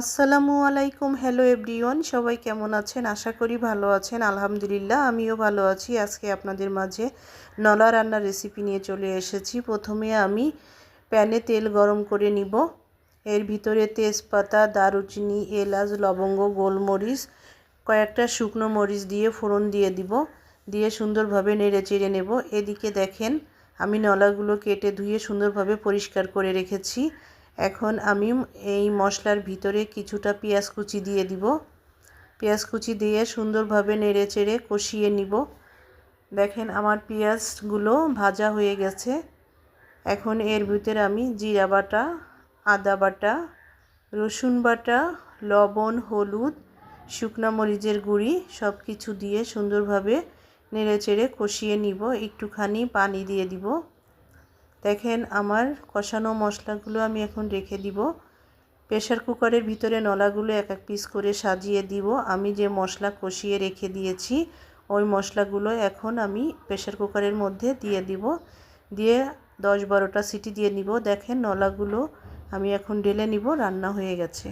আসসালামু আলাইকুম, hello everyone, সবাই কেমন আছেন? আশা করি ভালো আছেন, আলহামদুলিল্লাহ, আমিও ভালো আছি। আজকে আপনাদের মাঝে নলা রান্নার রেসিপি নিয়ে চলে এসেছি। প্রথমে আমি প্যানে তেল গরম করে নিব। এর ভিতরে তেজপাতা, দারুচিনি, এলাচ, লবঙ্গ, গোলমরিচ, কয়েকটা শুকনো মরিচ দিয়ে ফোড়ন দিয়ে দিব। দিয়ে সুন্দরভাবে নেড়ে চেড়ে নেব। এদিকে দেখেন, আমি নলাগুলো কেটে ধুয়ে সুন্দরভাবে পরিষ্কার করে রেখেছি। এখন আমি এই মশলার ভিতরে কিছুটা পেঁয়াজ কুচি দিয়ে দিব। পেঁয়াজ কুচি দিয়ে সুন্দরভাবে নেড়ে চেড়ে কষিয়ে নিব। দেখেন আমার পেঁয়াজগুলো ভাজা হয়ে গেছে। এখন এর ভিতরে আমি জিরা বাটা, আদা বাটা, রসুন বাটা, লবণ, হলুদ, শুকনা মরিচের গুঁড়ি সব কিছু দিয়ে সুন্দরভাবে নেড়ে চেড়ে কষিয়ে নিব। একটুখানি পানি দিয়ে দিব। দেখেন আমার কষানো মশলাগুলো আমি এখন রেখে দিব। প্রেশার কুকারের ভিতরে নলাগুলো এক এক পিস করে সাজিয়ে দিব। আমি যে মশলা কষিয়ে রেখে দিয়েছি, ওই মশলাগুলো এখন আমি প্রেশার কুকারের মধ্যে দিয়ে দিব। দিয়ে দশ বারোটা সিটি দিয়ে নিব। দেখেন নলাগুলো আমি এখন ঢেলে নিব, রান্না হয়ে গেছে।